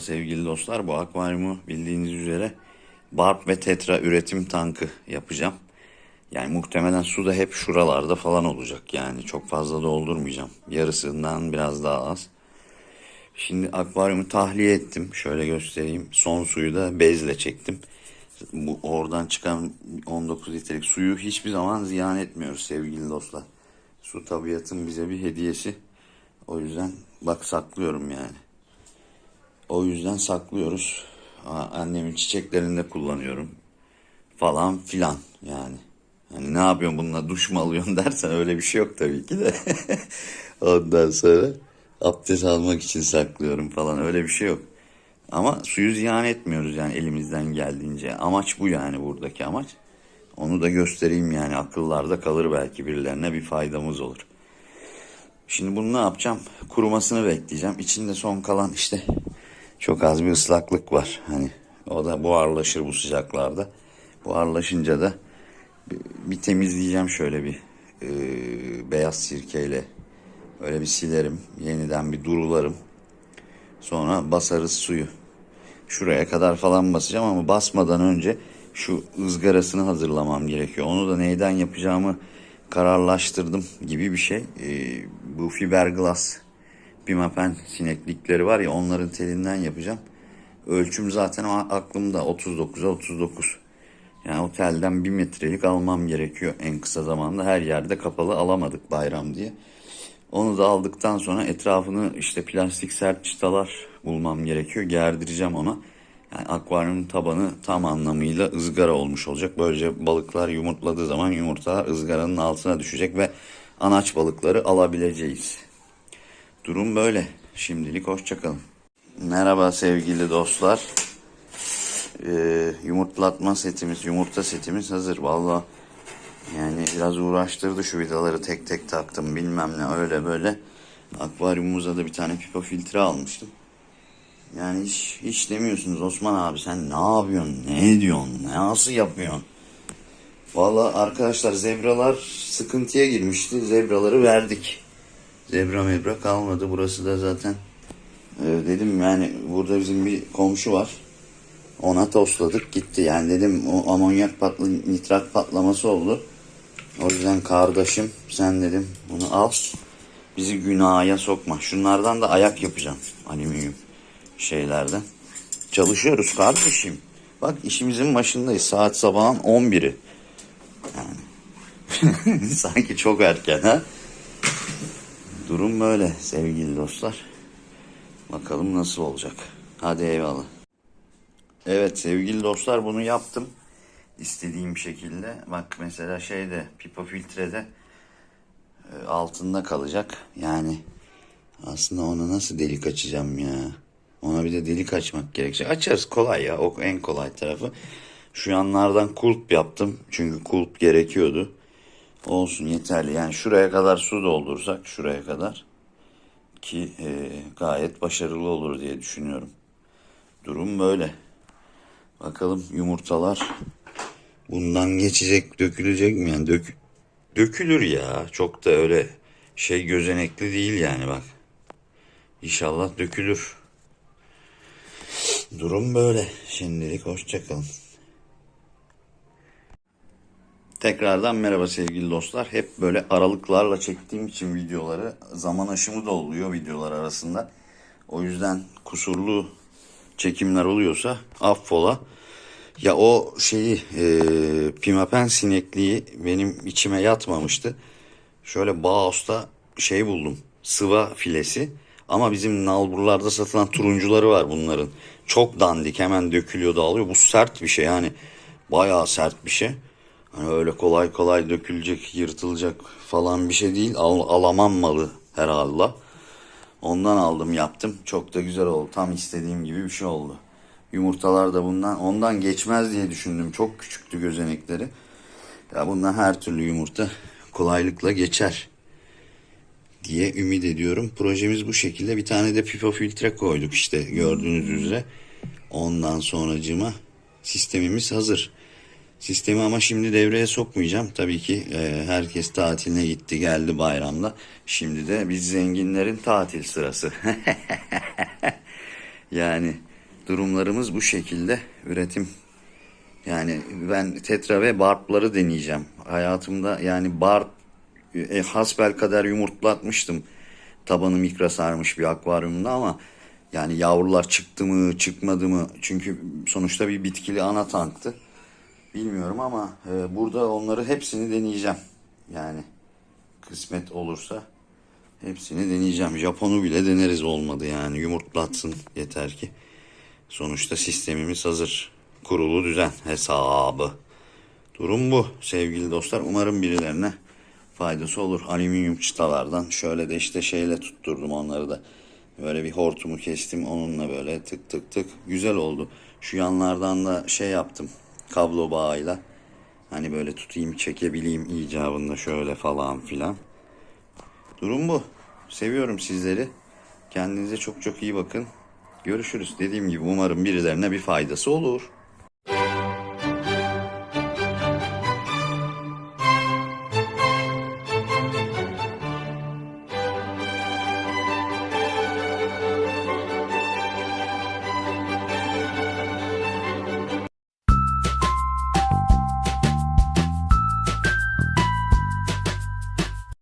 sevgili dostlar. Bu akvaryumu bildiğiniz üzere barb ve tetra üretim tankı yapacağım. Yani muhtemelen su da hep şuralarda falan olacak. Yani çok fazla doldurmayacağım. Yarısından biraz daha az. Şimdi akvaryumu tahliye ettim. Şöyle göstereyim. Son suyu da bezle çektim. Bu oradan çıkan 19 litrelik suyu hiçbir zaman ziyan etmiyoruz sevgili dostlar. Su tabiatın bize bir hediyesi. O yüzden bak saklıyorum yani. O yüzden saklıyoruz. Annemin çiçeklerini de kullanıyorum. Falan filan yani. Hani ne yapıyorsun bununla duş mu alıyorsun dersen öyle bir şey yok tabii ki de. Ondan sonra abdest almak için saklıyorum falan öyle bir şey yok. Ama suyu ziyan etmiyoruz yani elimizden geldiğince. Amaç bu yani buradaki amaç. Onu da göstereyim yani akıllarda kalır belki birilerine bir faydamız olur. Şimdi bunu ne yapacağım? Kurumasını bekleyeceğim. İçinde son kalan işte çok az bir ıslaklık var. Hani o da buharlaşır bu sıcaklarda. Buharlaşınca da bir, bir temizleyeceğim şöyle bir e, beyaz sirkeyle. Öyle bir silerim. Yeniden bir durularım. Sonra basarız suyu. Şuraya kadar falan basacağım ama basmadan önce şu ızgarasını hazırlamam gerekiyor. Onu da neyden yapacağımı kararlaştırdım gibi bir şey. Ee, bu fiberglass pimapen sineklikleri var ya onların telinden yapacağım. Ölçüm zaten aklımda 39'a 39. Yani otelden bir metrelik almam gerekiyor en kısa zamanda. Her yerde kapalı alamadık bayram diye. Onu da aldıktan sonra etrafını işte plastik sert çıtalar bulmam gerekiyor. Gerdireceğim ona. Yani akvaryumun tabanı tam anlamıyla ızgara olmuş olacak. Böylece balıklar yumurtladığı zaman yumurtalar ızgaranın altına düşecek ve anaç balıkları alabileceğiz. Durum böyle. Şimdilik hoşçakalın. Merhaba sevgili dostlar. Ee, yumurtlatma setimiz, yumurta setimiz hazır. Vallahi yani biraz uğraştırdı şu vidaları tek tek taktım bilmem ne öyle böyle. Akvaryumumuza da bir tane pipa filtre almıştım. Yani hiç, hiç demiyorsunuz Osman abi sen ne yapıyorsun, ne ediyorsun, ne nasıl yapıyorsun? Valla arkadaşlar zebralar sıkıntıya girmişti. Zebraları verdik. Zebra mebra kalmadı. Burası da zaten e, dedim yani burada bizim bir komşu var. Ona tosladık gitti. Yani dedim o amonyak patlı nitrat patlaması oldu. O yüzden kardeşim sen dedim bunu al. Bizi günaha sokma. Şunlardan da ayak yapacağım. Alüminyum şeylerden. Çalışıyoruz kardeşim. Bak işimizin başındayız. Saat sabahın 11'i. Yani. Sanki çok erken ha. Durum böyle sevgili dostlar. Bakalım nasıl olacak. Hadi eyvallah. Evet sevgili dostlar bunu yaptım. İstediğim şekilde. Bak mesela şeyde pipa filtrede e, altında kalacak. Yani aslında ona nasıl delik açacağım ya. Ona bir de delik açmak gerekecek. Açarız kolay ya. O en kolay tarafı. Şu yanlardan kulp yaptım. Çünkü kulp gerekiyordu. Olsun yeterli. Yani şuraya kadar su doldursak şuraya kadar ki e, gayet başarılı olur diye düşünüyorum. Durum böyle. Bakalım yumurtalar bundan geçecek, dökülecek mi? Yani dök, dökülür ya. Çok da öyle şey gözenekli değil yani bak. İnşallah dökülür. Durum böyle. Şimdilik hoşçakalın. Tekrardan merhaba sevgili dostlar. Hep böyle aralıklarla çektiğim için videoları zaman aşımı da oluyor videolar arasında. O yüzden kusurlu çekimler oluyorsa affola. Ya o şeyi e, pimapen sinekliği benim içime yatmamıştı. Şöyle Bağos'ta şey buldum. Sıva filesi. Ama bizim nalburlarda satılan turuncuları var bunların. Çok dandik hemen dökülüyor dağılıyor. Bu sert bir şey yani bayağı sert bir şey. Hani öyle kolay kolay dökülecek, yırtılacak falan bir şey değil. Al, alamam malı herhalde. Ondan aldım yaptım. Çok da güzel oldu. Tam istediğim gibi bir şey oldu. Yumurtalar da bundan ondan geçmez diye düşündüm. Çok küçüktü gözenekleri. Ya bundan her türlü yumurta kolaylıkla geçer diye ümit ediyorum. Projemiz bu şekilde. Bir tane de pipa filtre koyduk işte gördüğünüz üzere. Ondan sonracıma sistemimiz hazır. Sistemi ama şimdi devreye sokmayacağım. Tabii ki e, herkes tatiline gitti geldi bayramda. Şimdi de biz zenginlerin tatil sırası. yani Durumlarımız bu şekilde. Üretim yani ben tetra ve barpları deneyeceğim. Hayatımda yani barp e, hasbel kadar yumurtlatmıştım. Tabanı mikro sarmış bir akvaryumda ama yani yavrular çıktı mı çıkmadı mı? Çünkü sonuçta bir bitkili ana tanktı. Bilmiyorum ama e, burada onları hepsini deneyeceğim. Yani kısmet olursa hepsini deneyeceğim. Japonu bile deneriz olmadı yani yumurtlatsın yeter ki. Sonuçta sistemimiz hazır. Kurulu düzen hesabı. Durum bu sevgili dostlar. Umarım birilerine faydası olur. Alüminyum çıtalardan şöyle de işte şeyle tutturdum onları da. Böyle bir hortumu kestim onunla böyle tık tık tık. Güzel oldu. Şu yanlardan da şey yaptım. Kablo bağıyla. Hani böyle tutayım çekebileyim icabında şöyle falan filan. Durum bu. Seviyorum sizleri. Kendinize çok çok iyi bakın. Görüşürüz. Dediğim gibi umarım birilerine bir faydası olur.